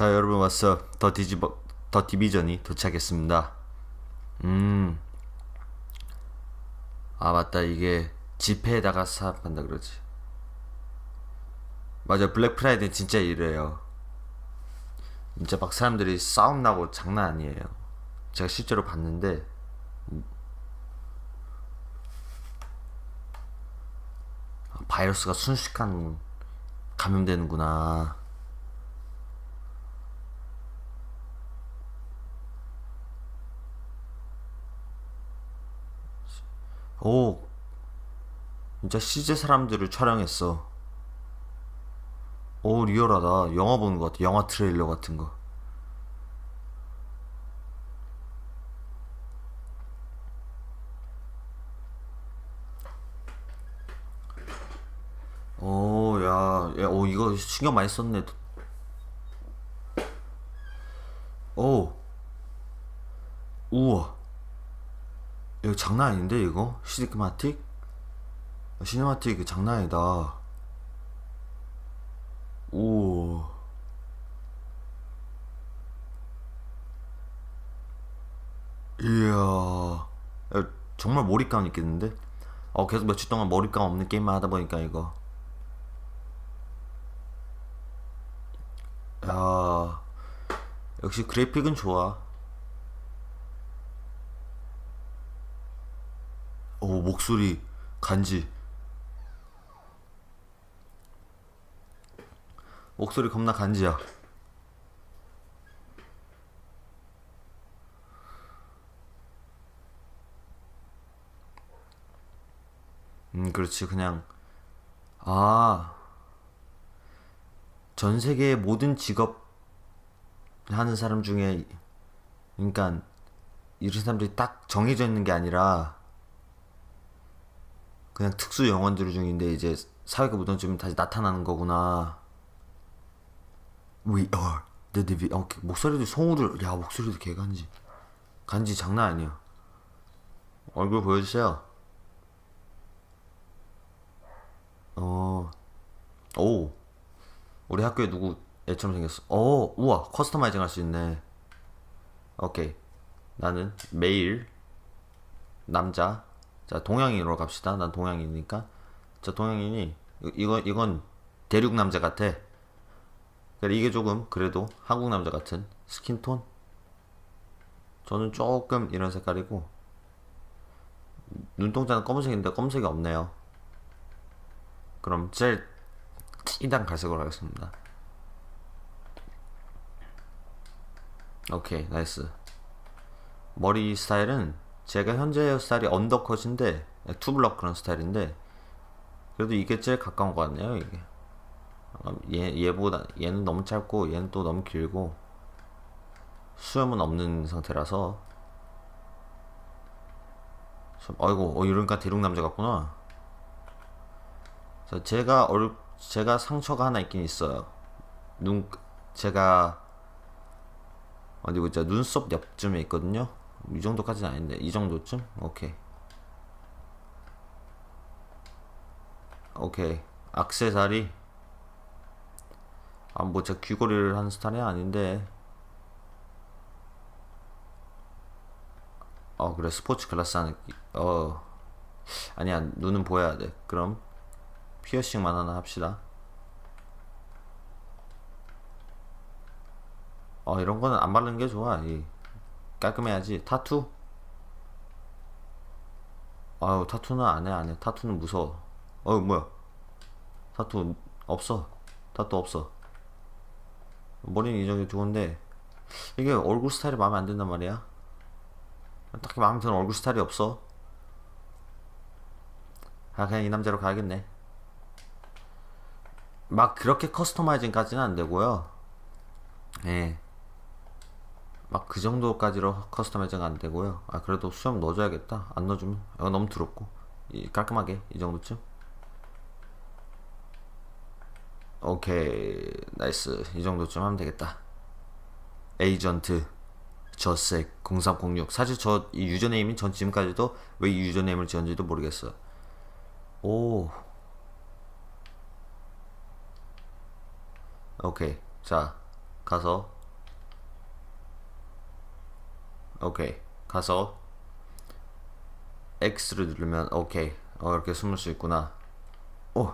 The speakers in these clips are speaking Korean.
자 여러분 왔어 더 디지버 더 디비전이 도착했습니다. 음아 맞다. 이게 지폐에다가 사업한다 그러지. 맞아. 블랙 프라이드 진짜 이래요. 진짜 막 사람들이 싸움 나고 장난 아니에요. 제가 실제로 봤는데. 아, 바이러스가 순식간 감염되는구나 오, 진짜 시제 사람들을 촬영했어. 오, 리얼하다. 영화 보는 것 같아. 영화 트레일러 같은 거. 오, 야, 야, 오, 이거 신경 많이 썼네. 오, 우와. 이거 장난 아닌데 이거? 시네마틱? 시네마틱 장난 아니다. 오. 이야. 야, 정말 몰입감 있겠는데? 어 계속 며칠 동안 몰입감 없는 게임만 하다 보니까 이거. 야. 역시 그래픽은 좋아 오 목소리 간지. 목소리 겁나 간지야. 음 그렇지. 그냥 아 전 세계의 모든 직업 하는 사람 중에 그러니까 이런 사람들이 딱 정해져 있는 게 아니라 그냥 특수 영혼들 중인데 이제 사회가 무너지면 다시 나타나는 거구나. We are the divi. 어, 목소리도 성우들. 야 목소리도 개간지. 간지 장난 아니야. 얼굴 보여주세요. 어, 오, 우리 학교에 누구 애처럼 생겼어. 오, 우와, 커스터마이징 할 수 있네. 오케이. 나는 메일 남자 자 동양인으로 갑시다. 난 동양인이니까. 자 동양인이 이- 이건 이건 대륙 남자 같아. 그래 이게 조금 그래도 한국 남자 같은 스킨톤? 저는 조금 이런 색깔이고 눈동자는 검은색인데 검은색이 없네요. 그럼 제일 진한 갈색으로 하겠습니다. 오케이 나이스. 머리 스타일은 제가 현재 헤어스타일이 언더컷인데 투블럭 그런 스타일인데 그래도 이게 제일 가까운 것 같네요 이게. 어, 얘, 얘보다 얘는 너무 짧고 얘는 또 너무 길고 수염은 없는 상태라서. 좀- 어이구 어, 이러니까 대륙 남자 같구나. 자, 제가 얼 제가 상처가 하나 있긴 있어요. 눈 제가 어디 보자. 눈썹 옆쯤에 있거든요 이 정도까지는 아닌데 이 정도쯤? 오케이. 오케이. 악세사리? 아 뭐 제가 귀걸이를 하는 스타일이 아닌데. 어 그래. 스포츠 클래스 하는 끼- 어. 아니야 눈은 보여야 돼. 그럼 피어싱만 하나 합시다. 어 이런 거는 안 바르는 게 좋아 이 깔끔해야지. 타투. 아유 타투는 안 해 안 해. 타투는 무서워. 어이 뭐야? 타투 없어. 타투 없어. 머리는 이 정도 좋은데 이게 얼굴 스타일이 마음에 안 든단 말이야. 딱히 마음에 드는 얼굴 스타일이 없어. 아 그냥 이 남자로 가야겠네. 막 그렇게 커스터마이징까지는 안 되고요. 예. 막 그 정도까지로 커스터마이징 안 되고요. 아 그래도 수염 넣어줘야겠다. 안 넣어주면 이거 너무 더럽고 이, 깔끔하게 이 정도쯤. 오케이 나이스 이 정도쯤 하면 되겠다. 에이전트 저색 0306 사실 저 이 유저네임이 전 지금까지도 왜 이 유저네임을 지었는지도 모르겠어. 오 오케이 자 가서 오케이. 가서 X를 누르면 오케이. 어 이렇게 숨을 수 있구나. 오!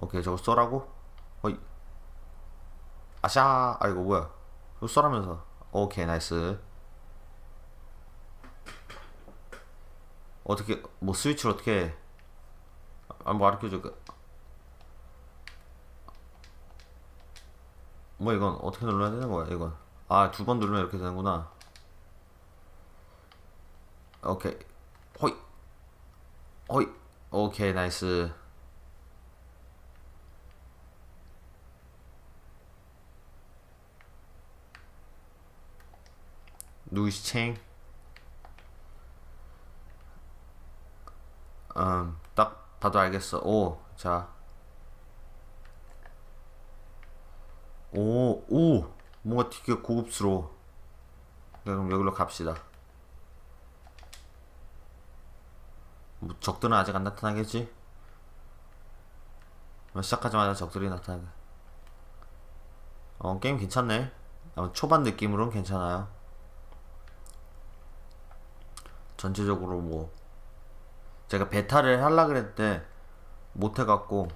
오케이 저거 쏘라고? 어이. 아샤! 아 이거 뭐야? 이거 쏘라면서. 오케이 나이스. 어떻게 뭐 스위치를 어떻게 가르쳐줘 그. 뭐 이건 어떻게 눌러야 되는 거야 이건? 아 두 번 누르면 이렇게 되는구나. 오케이. 호이 호이 오케이 나이스. 누이스 챙 음, 딱 봐도 알겠어. 오, 자. 오, 오, 뭔가 되게 고급스러워. 네, 그럼 여기로 갑시다. 뭐, 적들은 아직 안 나타나겠지? 어, 시작하자마자 적들이 나타나게. 어, 게임 괜찮네. 어, 초반 느낌으로는 괜찮아요. 전체적으로 뭐, 제가 베타를 하려 그랬는데 못 해갖고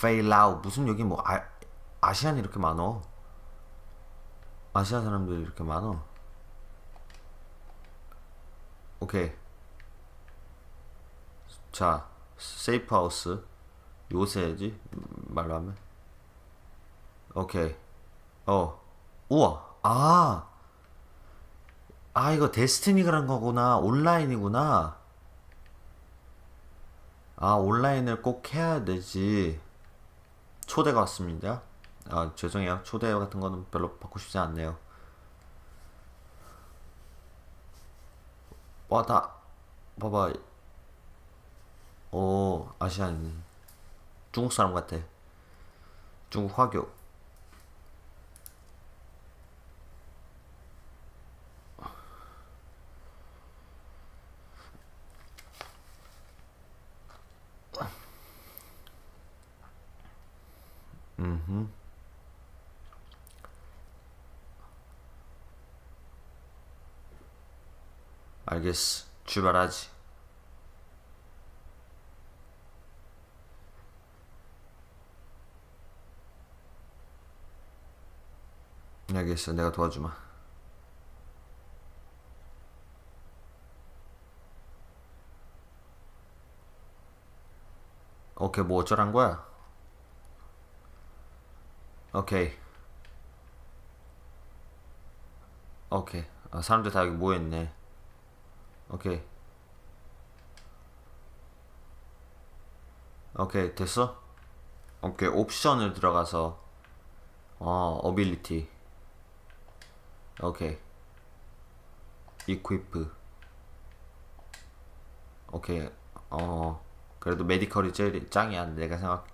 페일라우 무슨 여기 뭐 아, 아시안 이렇게 많어? 아시아 사람들이 이렇게 많어? 오케이. 자 세이프 하우스 요새 해야지 말로 하면. 오케이. 어 우와. 아. 아, 이거 데스티니 그런 거구나. 온라인이구나. 아, 온라인을 꼭 해야 되지. 초대가 왔습니다. 아, 죄송해요. 초대 같은 거는 별로 받고 싶지 않네요. 와, 다, 봐봐. 오, 아시안. 중국 사람 같아. 중국 화교. 알겠어. 출발하지. 알겠어. 내가 도와주마. 오케이, 뭐 어쩌란 거야? 오케이. 오케이. 아, 사람들 다 여기 모여있네. 오케이. 오케이, 됐어? 오케이, 옵션을 들어가서, 어, 어빌리티. 오케이. 이퀴프. 오케이, 어, 그래도 메디컬이 제일 짱이야. 내가 생각,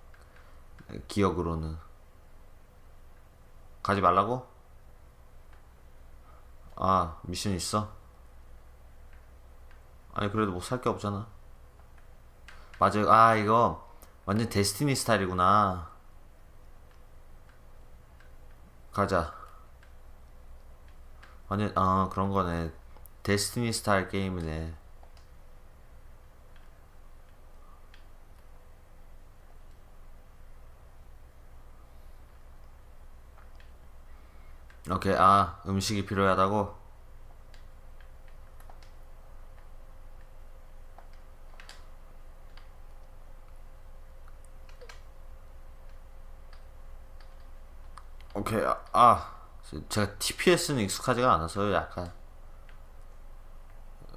기억으로는. 가지 말라고? 아, 미션 있어? 아니 그래도 뭐 살 게 없잖아. 맞아요 아 이거 완전 데스티니 스타일이구나. 가자. 완전 아 그런 거네. 데스티니 스타일 게임이네. 오케이 아 음식이 필요하다고 오케이. 아, 아 제가 TPS는 익숙하지가 않아서요 약간.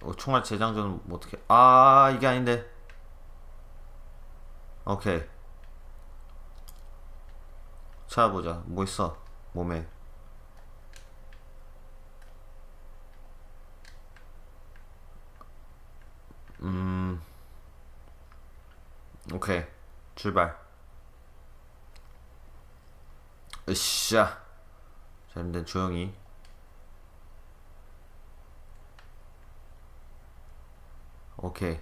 어, 총알 재장전은 뭐 어떻게 아 이게 아닌데. 오케이. 찾아보자. 뭐 있어? 몸에. 음. 오케이. 출발 으쌰. 자 일단 조용히 오케이.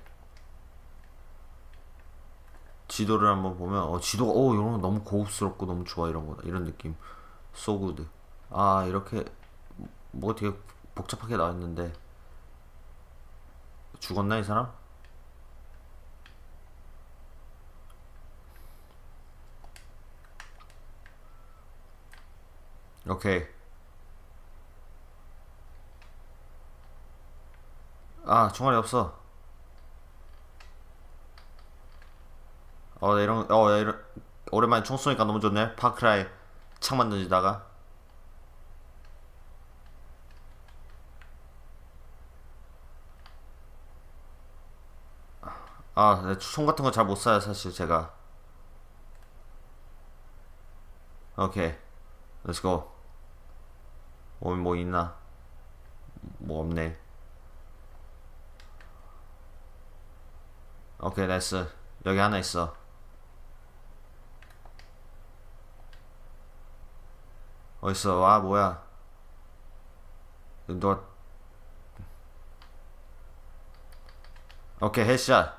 지도를 한번 보면 어 지도가 어 이런 거 너무 고급스럽고 너무 좋아 이런 거 이런 느낌. So good. 아 이렇게 뭐 되게 복잡하게 나왔는데. 죽었나 이 사람? 오케이 아 총알이 없어 어, 나 이런, 어, 야, 이런, 오랜만에 총 쏘니까 너무 좋네. 파크라이 창만 던지다가. 아, 네, 총 같은 거 잘못 쏴요, 사실 제가. 오케이. Let's 어, 뭐 있나? 뭐 없네. 오케이, 나이스. 여기 하나 있어. 어딨어? 와, 뭐야. 너. 오케이, 헤드샷.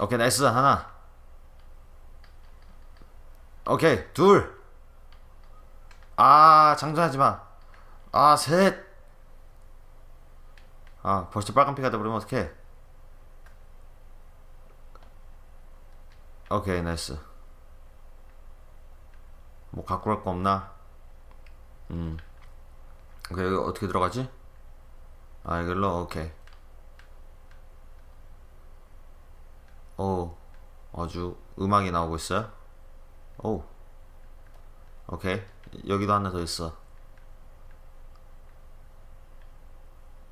오케이, 나이스. 하나. 오케이, 둘. 아, 장전하지 마. 아, 셋. 아, 벌써 빨간 피가 돼버리면 어떡해. 오케이, 나이스. 뭐 갖고 갈 거 없나? 음. 오케이, 어떻게 들어가지? 아, 이걸로, 오케이. 오, 아주 음악이 나오고 있어요? 오. 오케이. 여기도 하나 더 있어.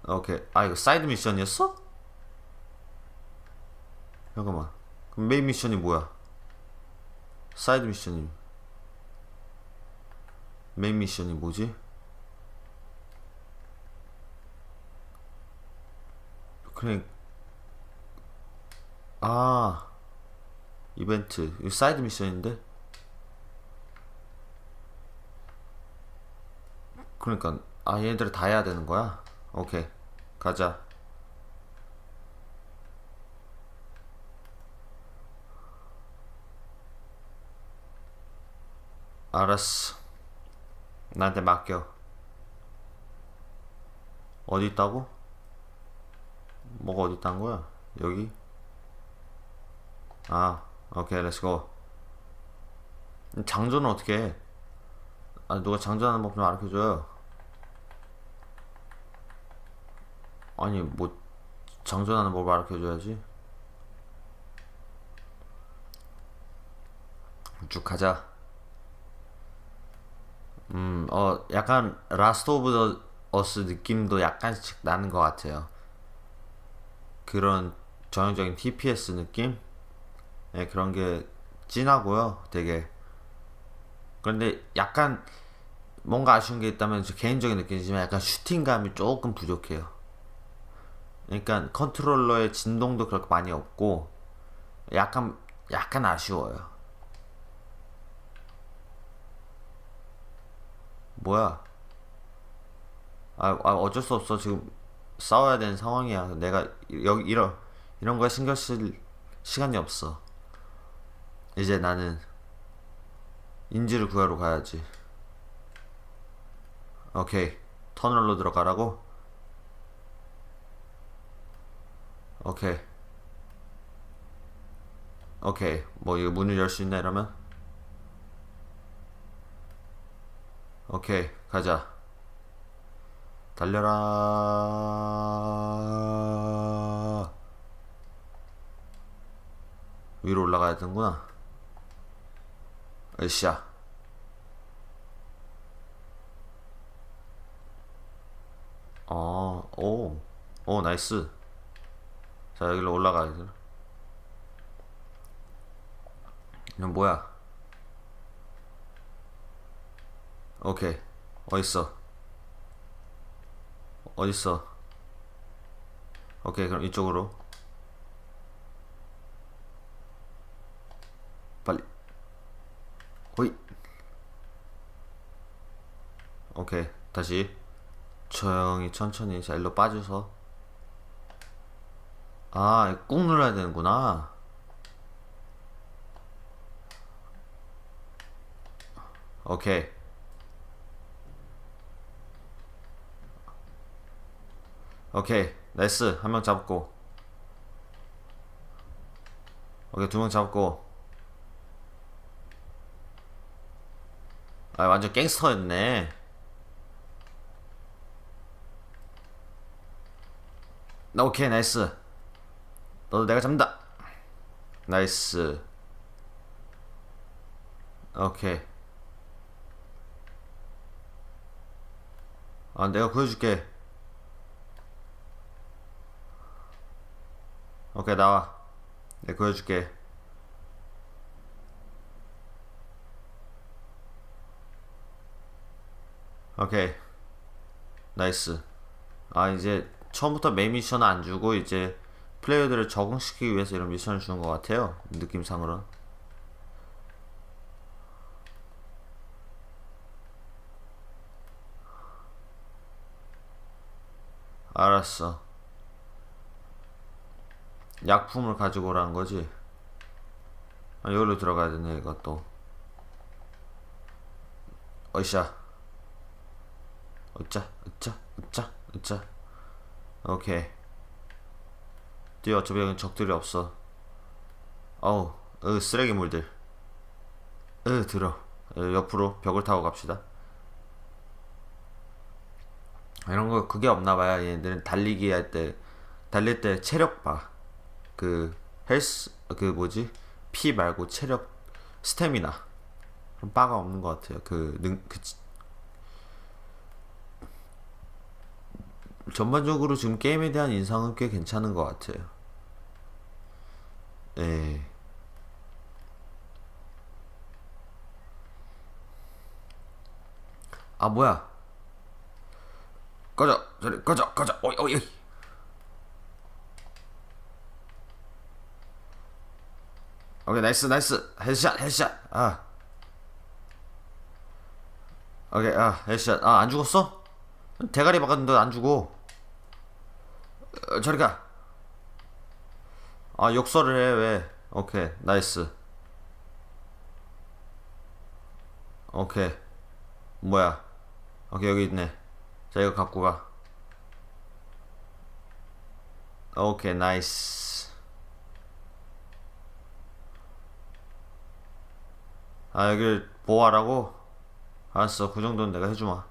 오케이. 아, 이거 사이드 미션이었어? 잠깐만. 그럼 메인 미션이 뭐야? 사이드 미션이. 메인 미션이 뭐지? 그냥, 아, 이벤트. 이거 사이드 미션인데? 그러니까, 아, 얘네들 다 해야 되는 거야? 오케이. 가자. 알았어. 나한테 맡겨. 어디 있다고? 뭐가 어디 있다는 거야? 여기? 아, 오케이, 렛츠고. 장전은 어떻게 해? 아, 누가 장전하는 법 좀 알려줘요. 아니, 뭐, 장전하는 법 알려줘야지. 쭉 가자. 음, 어, 약간 라스트 오브 더 어스 느낌도 약간씩 나는 것 같아요. 그런 전형적인 TPS 느낌? 네, 그런 게 진하고요, 되게. 그런데 약간 뭔가 아쉬운 게 있다면 저 개인적인 느낌이지만 약간 슈팅감이 조금 부족해요. 그러니까 컨트롤러의 진동도 그렇게 많이 없고 약간 약간 아쉬워요. 뭐야? 아, 아 어쩔 수 없어. 지금 싸워야 되는 상황이야. 내가 여기 이런 이런 거에 신경 쓸 시간이 없어. 이제 나는 인지를 구하러 가야지. 오케이. 터널로 들어가라고? 오케이. 오케이. 뭐 이거 문을 열 수 있나 이러면? 오케이. 가자. 달려라. 위로 올라가야 되는구나. 으쌰. 아, 오. 오, 나이스. 자, 여기로 올라가야 되나? 이건 뭐야? 오케이. 어딨어? 어딨어? 오케이, 그럼 이쪽으로. 빨리. 호이. 오케이, 다시. 조용히 천천히 자 일로 빠져서 아, 꾹 눌러야 되는구나. 오케이. 오케이. 나이스. 한 명 잡고. 오케이, 두 명 잡고. 아, 완전 갱스터였네. 나 오케이, 나이스. 너도 내가 잡는다. 나이스. 오케이. 아, 내가 구해줄게. 오케이, 나와. 내가 구해줄게. 오케이. 나이스. 아, 이제 처음부터 메인 미션은 안 주고 이제 플레이어들을 적응시키기 위해서 이런 미션을 주는 것 같아요. 느낌상으로는. 알았어. 약품을 가지고 오라는 거지. 아, 여기로 들어가야 되네, 이것도. 어이샤. 어짜, 어짜, 어짜, 어짜. 오케이. 뒤에 어차피 여기 적들이 없어. 어우, 으, 쓰레기물들. 으, 들어. 으, 옆으로 벽을 타고 갑시다. 이런 거 그게 없나 봐요. 얘네들은 달리기 할 때, 달릴 때 체력 봐. 그, 헬스, 그 뭐지? 피 말고 체력, 스태미나. 그런 바가 없는 것 같아요. 그, 능, 그, 지- 전반적으로 지금 게임에 대한 인상은 꽤 괜찮은 것 같아요. 예. 아, 뭐야. 꺼져, 저리, 꺼져, 꺼져, 어이, 어이, 어이. 오케이, 나이스, 나이스. 헤드샷, 헤드샷. 아. 오케이, 아, 헤드샷. 아, 안 죽었어? 대가리 박았는데 안 죽어. 어, 저리 가. 아, 욕설을 해, 왜. 오케이, 나이스. 오케이. 뭐야. 오케이, 여기 있네. 자, 이거 갖고 가. 오케이, 나이스. 아, 여길 보호하라고? 알았어, 그 정도는 내가 해주마.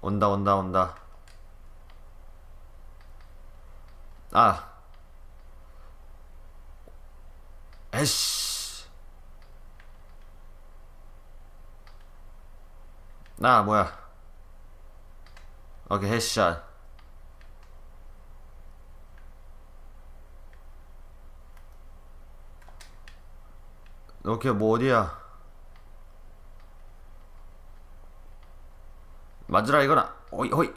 온다, 온다, 온다. 아. 에씨. 나, 뭐야. 오케이, 헤드샷. 오케이, 뭐 어디야? 맞으라 이거나. 오이, 호이.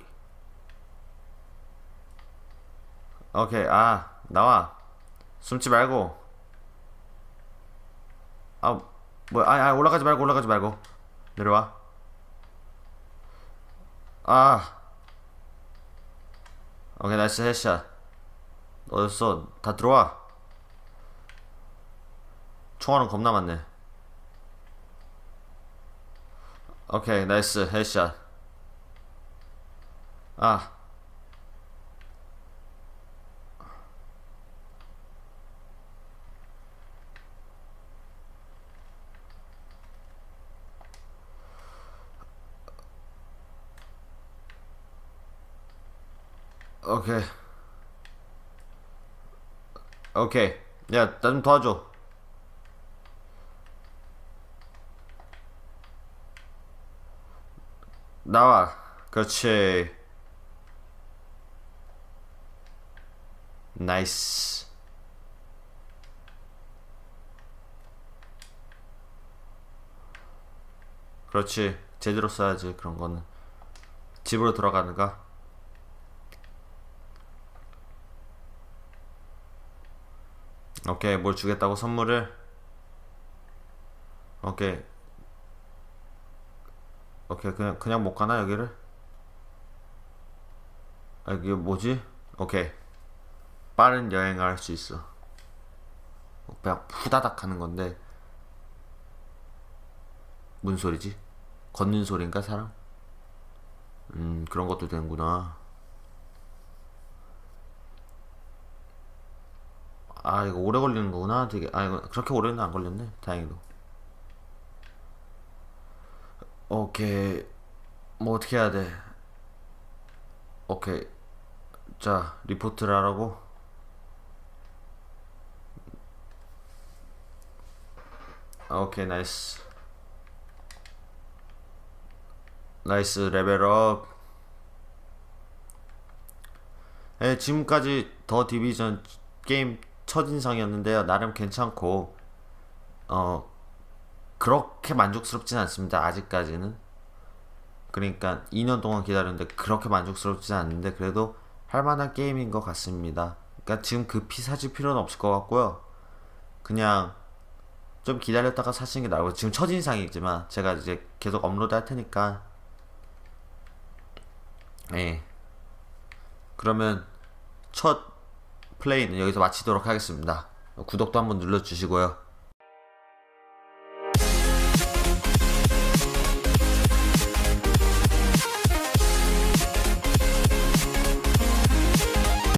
오케이, 아, 나와. 숨지 말고. 아, 뭐야, 아, 아, 올라가지 말고, 올라가지 말고. 내려와. 아. 오케이, 나이스 헤드샷. 어딨어? 다 들어와. 총알은 겁나 많네. 오케이, 나이스 헤드샷. 아. 오케이. 오케이. 야, 나 좀 도와줘. 나와. 그렇지. 나이스. 그렇지. 제대로 써야지, 그런 거는. 집으로 돌아가는가? 오케이, 뭘 주겠다고 선물을? 오케이. 오케이, 그냥, 그냥 못 가나, 여기를? 아, 이게 뭐지? 오케이. 빠른 여행을 할 수 있어. 그냥 후다닥 하는 건데 무슨 소리지? 걷는 소린가 사람? 음 그런 것도 되는구나. 아 이거 오래 걸리는 거구나. 되게 아 이거 그렇게 오래는 안 걸렸네. 다행히도. 오케이 뭐 어떻게 해야 돼? 오케이 자 리포트를 하라고. 오케이 나이스 나이스 레벨업 네, 지금까지 더 디비전 게임 첫인상이었는데요. 나름 괜찮고 어 그렇게 만족스럽진 않습니다. 아직까지는. 그러니까 2년 동안 기다렸는데 그렇게 만족스럽진 않는데 그래도 할만한 게임인 것 같습니다. 그러니까 지금 급히 사실 필요는 없을 것 같고요. 그냥 좀 기다렸다가 사시는 게 나고 지금 첫인상이지만 제가 이제 계속 업로드 할 테니까. 예. 그러면 첫 플레이는 여기서 마치도록 하겠습니다. 구독도 한번 눌러주시고요